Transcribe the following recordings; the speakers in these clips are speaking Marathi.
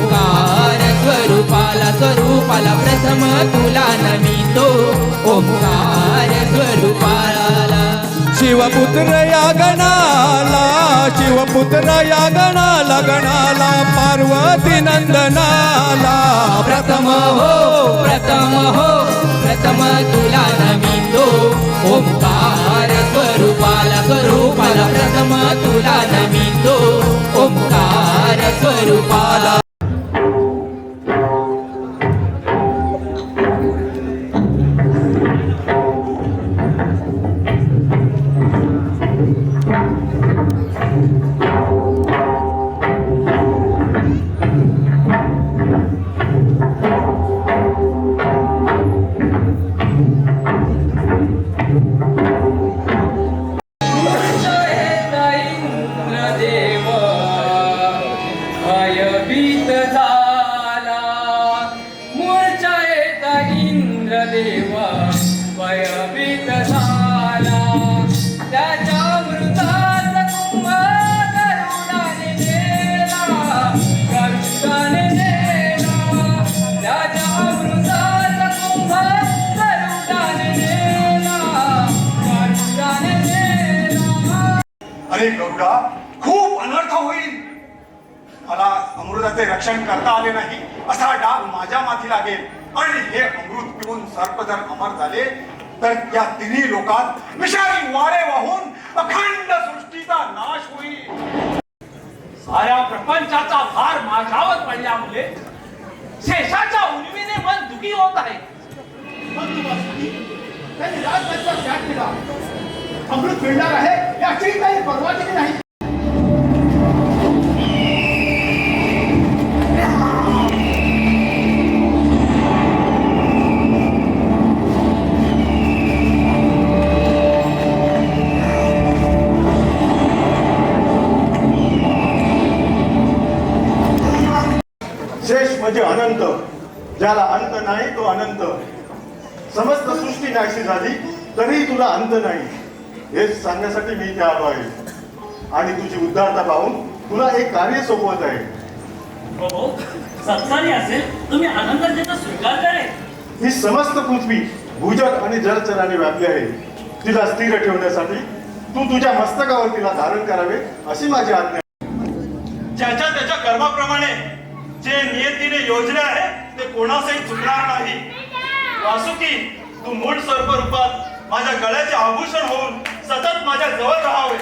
ओंकार स्वरूपाला स्वरूपाला प्रथम तुला नमितो. ओंकार स्वरूपाला. शिवपुत्र या गणाला शिवपुत्र या गणाला गणाला पार्वती नंदनाला. प्रथम हो प्रथम हो प्रथम तुला नमितो. ओंकार स्वरूपाला स्वरूपाला प्रथम तुला नमितो. ओंकार स्वरूपाला. अनेक गौडा खूप अनर्थ होईल. मला अमृताचे रक्षण करता आले नाही असा डाग माझ्या माथी लागेल. आणि हे अमृत पिऊन सर्प जर अमर झाले तर या तिन्ही लोकात विषारी वारे वाहून अखंड सृष्टीचा नाश होईल. साऱ्या प्रपंचाचा भार माझ्यावर पडल्यामुळे शेषाच्या उर्मीने मन दुखी होत आहे. अमृत मिळणार आहे याची काही पर्वा केली नाही. म्हणजे अनंत ज्याला अंत नाही तो अनंत. समस्त सृष्टी नाहीशी झाली तरी तुला अंत नाही. हेच सांगण्यासाठी मी इथे आलो आहे. आणि तुझी उद्धारता पाहून तुला एक कार्य सोपवत आहे. प्रभू असेल तुम्ही आनंदाचा स्वीकार करे ही समस्त पृथ्वी भूजल आणि जलचराने व्यापली आहे. तिला स्थिर ठेवण्यासाठी तू तुझ्या मस्तकावर तिला धारण करावे अशी माझी आज्ञा ज्याच्या त्याच्या कर्माप्रमाणे जे नियतीने योजले आहे ते कोणासही चुकणार नाही. वासुकी तू मूळ सर्प रूपात माझ्या गळ्याचे आभूषण होऊन सतत माझ्या जवळ राहावे.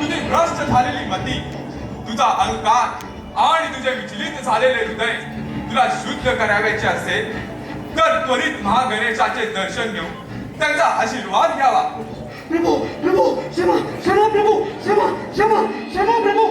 तुझी भ्रष्ट झालेली मती तुझा अहंकार आणि तुझे विचलित झालेले हृदय तुला शुद्ध करावयाचे असेल तर त्वरित महागणेशाचे दर्शन घेऊन त्यांचा आशीर्वाद घ्यावा. प्रभू प्रभू क्षमा क्षमा प्रभू क्षमा क्षमा क्षमा प्रभू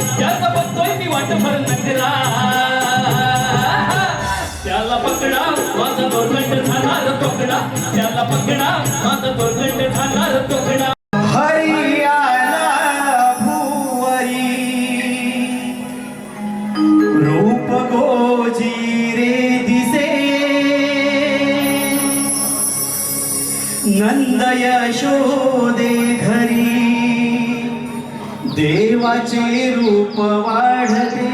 त्याचा बघतोय मी वाट भर नगरा त्याला पकडा माझा दोर्गंड झाणार तोकडा. त्याला पकडा माझा दोर्गंड झाणार तोकडा. रूप गोजी रे दिसे। नंद यशोदे घरी। देवाचे रूप वाढते.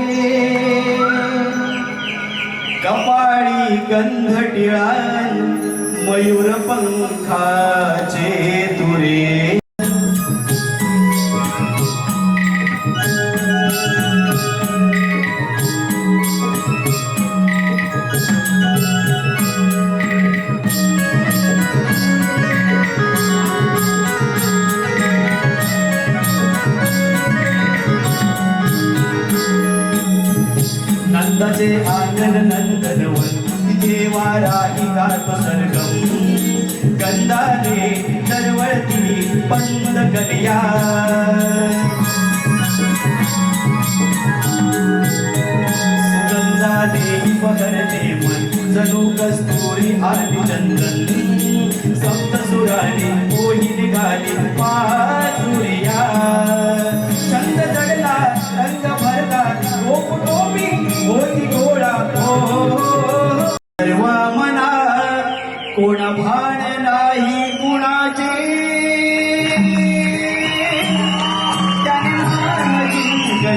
कपाळी गंध टिळा मयूर पंखाचे तुरे नंदाचे नंदनवन देवा राही गातो सरगम गंधाने दरवळती पंद कलिया सुगंधाने बहरते मन जणू कस्तुरी आरती चंदन सप्त सुराने मोही निघाली पा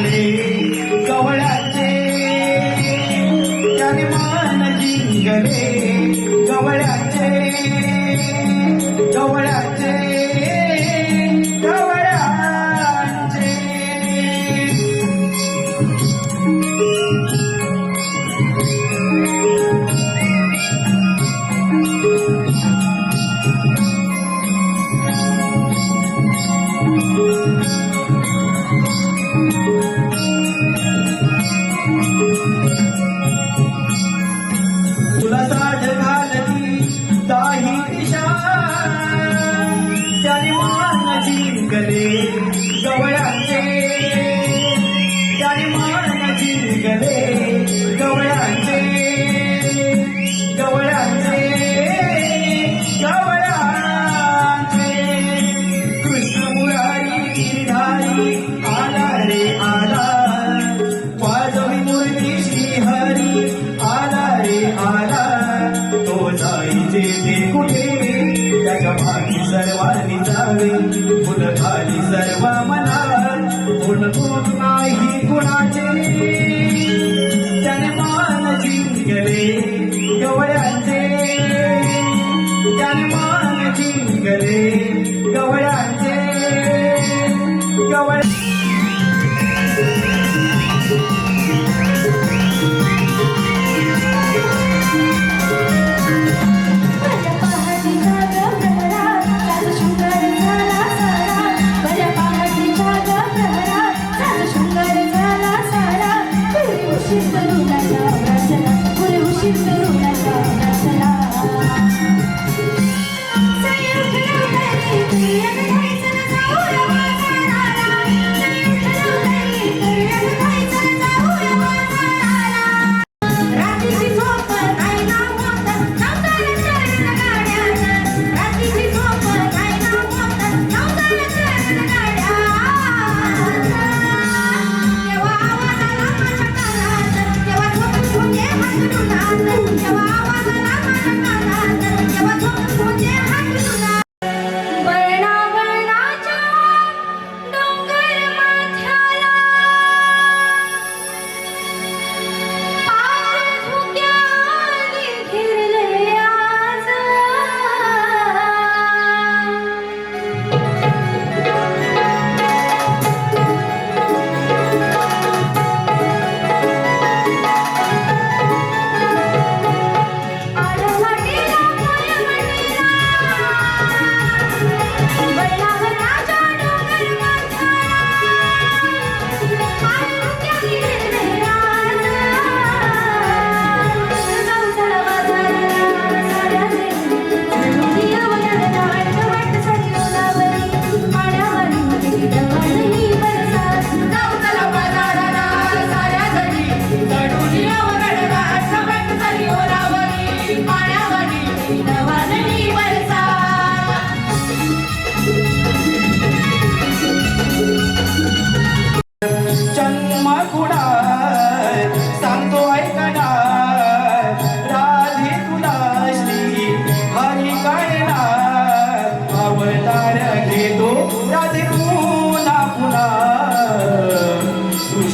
जिंकले गवळाचे. त्याने मान जिंकले गवळ्याचे गवळाचे. त्याने मान जिंकले गवळा गुण नाही गुणाचे त्याने जिंकले गवळ्याचे. त्याने जिंकले गवळ्याचे. गवळ 过年还不行啊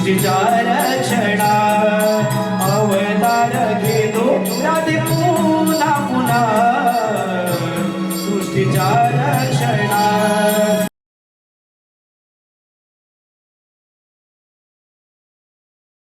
to die.